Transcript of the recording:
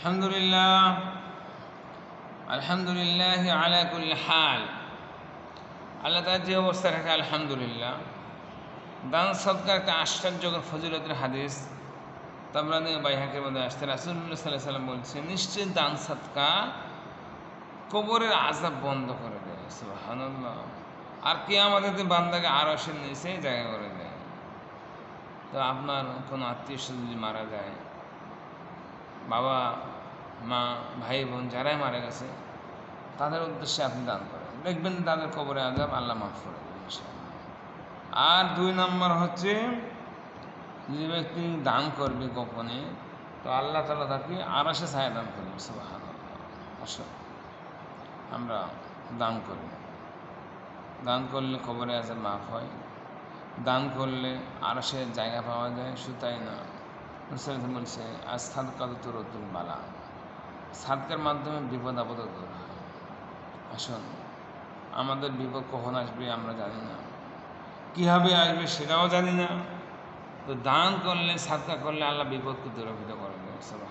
الحمد لله الحمد لله على كل حال আল্লাহ তার যে অবস্থা রাখে আলহামদুলিল্লাহ দান সৎকার একটা আশ্চর্য ফজিলতের হাদিস তাবরানি বাইহাকের মধ্যে আসতে রাসুল্লাহ সাল্লাহ সাল্লাম বলছে নিশ্চয় দান সৎকা কবরের আজাব বন্ধ করে দেয় সুবহানাল্লাহ আর কে আমাদের বান্দাকে আরো সে নিচে জায়গা করে দেয় তো আপনার কোনো আত্মীয় স্বজন যদি মারা যায় বাবা, মা, ভাই, বোন যারাই মারা গেছে, তাদের উদ্দেশ্যে আপনি দান করেন। দেখবেন তাদের কবরে আজাব আল্লাহ মাফ করে আর দুই নম্বর হচ্ছে, যে ব্যক্তি দান করবে গোপনে, তো আল্লাহ তালা তাকে আরাসে ছায়া দান করবে সুবাহান আমরা দান করি। দান করলে কবরে আজাব মাফ হয়, দান করলে আরসের জায়গা পাওয়া যায় শুধু তাই না। বলছে আর সাদকাত তুরতুল বালা। সাদকার মাধ্যমে বিপদ আপদ দূর হয়। আসুন, আমাদের বিপদ কখন আসবে আমরা জানি না। কীভাবে আসবে সেটাও জানি না। তো দান করলে, সাদকা করলে আল্লাহ বিপদকে দূরভূত করবে সব।